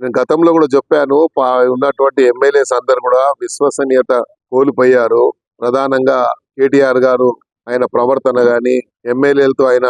నేను గతంలో కూడా చెప్పాను పా- ఉన్నటువంటి ఎమ్మెల్యేస్ అందరు కూడా విశ్వసనీయత కోల్పోయారు. ప్రధానంగా కేటీఆర్ గారు ఆయన ప్రవర్తన గాని ఎమ్మెల్యేలతో ఆయన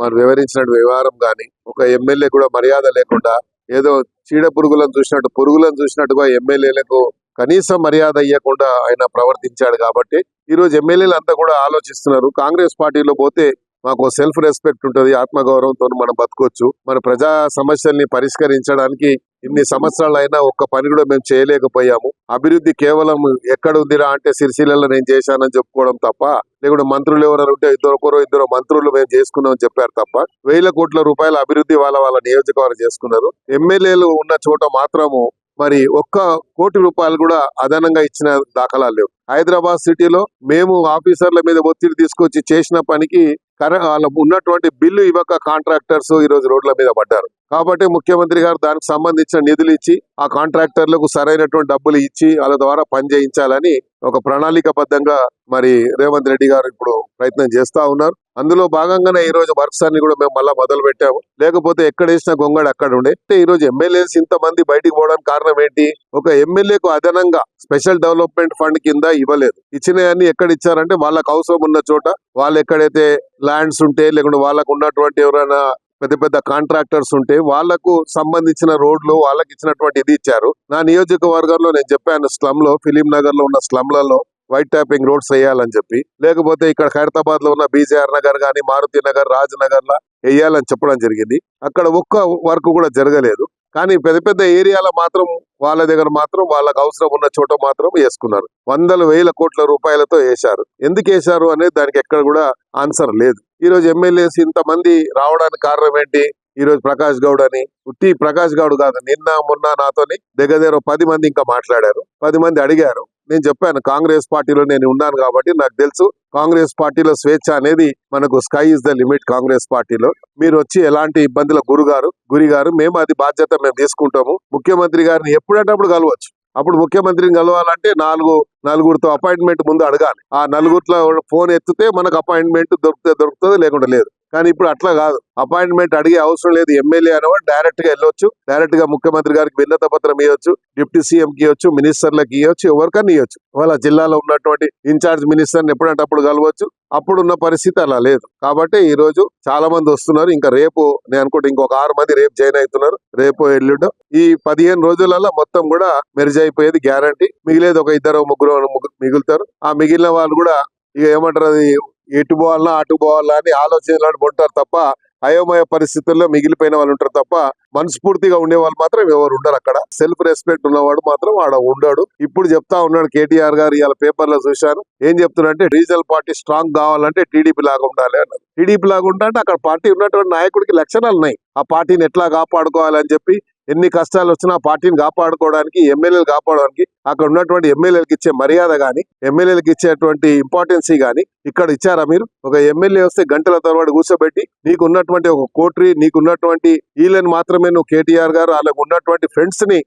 మనం వివరించిన వ్యవహారం గాని ఒక ఎమ్మెల్యే కూడా మర్యాద లేకుండా ఏదో చీడ పురుగులను చూసినట్టు పురుగులను చూసినట్టుగా ఎమ్మెల్యేలకు కనీసం మర్యాద ఇవ్వకుండా ఆయన ప్రవర్తించాడు కాబట్టి ఈ రోజు ఎమ్మెల్యేలు అంతా కూడా ఆలోచిస్తున్నారు. కాంగ్రెస్ పార్టీలో పోతే మాకు సెల్ఫ్ రెస్పెక్ట్ ఉంటుంది ఆత్మగౌరవంతో మనం బతకొచ్చు. మన ప్రజా సమస్యల్ని పరిష్కరించడానికి ఇన్ని సంవత్సరాలు అయినా ఒక్క పని కూడా మేము చేయలేకపోయాము. అభివృద్ధి కేవలం ఎక్కడ ఉందిరా అంటే సిరిసిల్లలో నేను చేశానని చెప్పుకోవడం తప్ప లేకుంటే మంత్రులు ఎవరైనా ఉంటే ఇద్దరు ఒకరు ఇద్దరు మంత్రులు మేము చేసుకున్నామని చెప్పారు తప్ప వేల కోట్ల రూపాయల అభివృద్ధి వాళ్ళ వాళ్ళ నియోజకవర్గం చేసుకున్నారు. ఎమ్మెల్యేలు ఉన్న చోట మాత్రము మరి ఒక్క కోటి రూపాయలు కూడా అదనంగా ఇచ్చిన దాఖలాలు లేవు. హైదరాబాద్ సిటీలో మేము ఆఫీసర్ల మీద ఒత్తిడి తీసుకొచ్చి చేసిన పనికి వాళ్ళ ఉన్నటువంటి బిల్లు ఇవ్వక కాంట్రాక్టర్స్ ఈ రోజు రోడ్ల మీద పడ్డారు. కాబట్టి ముఖ్యమంత్రి గారు దానికి సంబంధించిన నిధులు ఇచ్చి ఆ కాంట్రాక్టర్లకు సరైనటువంటి డబ్బులు ఇచ్చి వాళ్ళ ద్వారా పని చేయించాలని ఒక ప్రణాళికబద్ధంగా మరి రేవంత్ రెడ్డి గారు ఇప్పుడు ప్రయత్నం చేస్తా ఉన్నారు. అందులో భాగంగానే ఈ రోజు వర్క్స్ అన్ని కూడా మేము మళ్ళా మొదలు పెట్టాము. లేకపోతే ఎక్కడ వేసిన గొంగడు అక్కడ ఉండే. అంటే ఈ రోజు ఎమ్మెల్యేస్ ఇంత మంది బయటికి పోవడానికి కారణం ఏంటి? ఒక ఎమ్మెల్యేకు అదనంగా స్పెషల్ డెవలప్మెంట్ ఫండ్ కింద ఇవ్వలేదు. ఇచ్చినవన్నీ ఎక్కడ ఇచ్చారంటే వాళ్ళకు అవసరం ఉన్న చోట. వాళ్ళు ఎక్కడైతే ల్యాండ్స్ ఉంటే లేకుంటే వాళ్ళకు ఉన్నటువంటి ఎవరైనా పెద్ద పెద్ద కాంట్రాక్టర్స్ ఉంటే వాళ్ళకు సంబంధించిన రోడ్లు వాళ్ళకి ఇచ్చినటువంటి ఇది ఇచ్చారు. నా నియోజకవర్గంలో నేను చెప్పాను స్లమ్లో ఫిలిం నగర్లో ఉన్న స్లమ్లలో వైట్ ట్యాపింగ్ రోడ్స్ వేయాలని చెప్పి. లేకపోతే ఇక్కడ ఖైరతాబాద్లో ఉన్న బీజేఆర్ నగర్ కానీ మారుతి నగర్ రాజ్ నగర్ లా వేయాలని చెప్పడం జరిగింది. అక్కడ ఒక్క వర్క్ కూడా జరగలేదు. కానీ పెద్ద పెద్ద ఏరియాలో మాత్రం వాళ్ళ దగ్గర మాత్రం వాళ్ళకి అవసరం ఉన్న చోట మాత్రం వేసుకున్నారు. వందల వేల కోట్ల రూపాయలతో వేశారు. ఎందుకు వేశారు అనేది దానికి ఎక్కడ కూడా ఆన్సర్ లేదు. ఈ రోజు ఎమ్మెల్యేస్ ఇంతమంది రావడానికి కారణం ఏంటి? ఈ రోజు ప్రకాష్ గౌడ్ అని. ఉట్టి ప్రకాష్ గౌడ్ కాదు నిన్న మొన్న నాతోని దగ్గర దగ్గర పది మంది ఇంకా మాట్లాడారు. పది మంది అడిగారు. నేను చెప్పాను కాంగ్రెస్ పార్టీలో నేను ఉన్నాను కాబట్టి నాకు తెలుసు కాంగ్రెస్ పార్టీలో స్వేచ్ఛ అనేది మనకు sky is the limit Congress పార్టీలో. మీరు వచ్చి ఎలాంటి ఇబ్బందుల గురుగారు గురి గారు మేము అది బాధ్యత మేము తీసుకుంటాము. ముఖ్యమంత్రి గారిని ఎప్పుడంటప్పుడు కలవచ్చు. అప్పుడు ముఖ్యమంత్రిని కలవాలంటే నాలుగు నలుగురితో అపాయింట్మెంట్ ముందు అడగాలి. ఆ నలుగురిలో ఫోన్ ఎత్తితే మనకు అపాయింట్మెంట్ దొరికితే దొరుకుతుంది లేకుండా లేదు. కానీ ఇప్పుడు అట్లా కాదు. అపాయింట్మెంట్ అడిగే అవసరం లేదు. ఎమ్మెల్యే అనేవాడు డైరెక్ట్గా వెళ్ళొచ్చు. డైరెక్ట్గా ముఖ్యమంత్రి గారికి విన్నత పత్రం ఇవ్వచ్చు డిప్యూటీ సీఎం కి ఇవ్వచ్చు మినిస్టర్లకు ఇవ్వచ్చు ఎవరికన్నా ఇవ్వచ్చు వాళ్ళ జిల్లాలో ఉన్నటువంటి ఇన్ఛార్జ్ మినిస్టర్ ఎప్పుడంటే అప్పుడు కలవచ్చు. అప్పుడున్న పరిస్థితి అలా లేదు. కాబట్టి ఈ రోజు చాలా మంది వస్తున్నారు. ఇంకా రేపు నేను అనుకుంటే ఇంకొక ఆరు మంది రేపు జాయిన్ అవుతున్నారు. రేపు ఎల్లుండో. ఈ పదిహేను రోజులలో మొత్తం కూడా మెరుజ్ అయిపోయేది గ్యారంటీ మిగిలేదు ఒక ఇద్దరు ముగ్గురు ముగ్గురు మిగులుతారు. ఆ మిగిలిన వాళ్ళు కూడా ఇక ఏమంటారు అది ఎటు పోవాలన్నా అటు పోవాలా అని ఆలోచనలు ఉంటారు తప్ప అయోమయ పరిస్థితుల్లో మిగిలిపోయిన వాళ్ళు ఉంటారు తప్ప మనస్ఫూర్తిగా ఉండే వాళ్ళు మాత్రం ఎవరు ఉండరు అక్కడ. సెల్ఫ్ రెస్పెక్ట్ ఉన్నవాడు మాత్రం ఆడ ఉండడు. ఇప్పుడు చెప్తా ఉన్నాడు కేటీఆర్ గారు ఇవాళ పేపర్లో చూశాను. ఏం చెప్తున్నారంటే రీజనల్ పార్టీ స్ట్రాంగ్ కావాలంటే టీడీపీ లాగా ఉండాలి అన్నారు టీడీపీ లాగా ఉండాలంటే అక్కడ పార్టీ ఉన్నటువంటి నాయకుడికి లక్షణాలు ఉన్నాయి. ఆ పార్టీని ఎట్లా కాపాడుకోవాలని చెప్పి ఎన్ని కష్టాలు వచ్చినా పార్టీని కాపాడుకోవడానికి ఎమ్మెల్యేలు కాపాడడానికి అక్కడ ఉన్నటువంటి ఎమ్మెల్యేలకు ఇచ్చే మర్యాద గాని ఎమ్మెల్యేలకు ఇచ్చేటువంటి ఇంపార్టెన్సీ గాని ఇక్కడ ఇచ్చారా మీరు? ఒక ఎమ్మెల్యే వస్తే గంటల తర్వాత కూర్చోబెట్టి నీకు ఉన్నటువంటి ఒక కోట్రి నీకు ఉన్నటువంటి వీళ్ళని మాత్రమే నువ్వు కేటీఆర్ గారు వాళ్ళకు ఉన్నటువంటి ఫ్రెండ్స్ని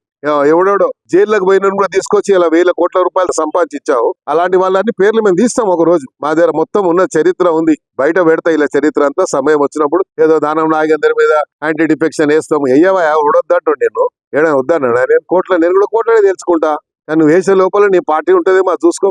ఎవడెవడో జైల్లోకి పోయిన కూడా తీసుకొచ్చి ఇలా వేల కోట్ల రూపాయలు సంపాదించావు అలాంటి వాళ్ళని పేర్లు మేము తీస్తాం ఒక రోజు మా దగ్గర మొత్తం ఉన్న చరిత్ర ఉంది. బయట పెడతా ఇలా చరిత్ర అంతా. సమయం వచ్చినప్పుడు ఏదో దానం నాగేందర్ మీద యాంటీ డిఫెక్షన్ వేస్తాము అయ్యవా ఎవడొద్దంటు నేను ఏడా వద్దన్నాడు నేను కోట్ల నేను కూడా కోట్లనే తెలుసుకుంటా. కానీ నువ్వు వేసే లోపల నీ పార్టీ ఉంటుందేమో అది చూసుకో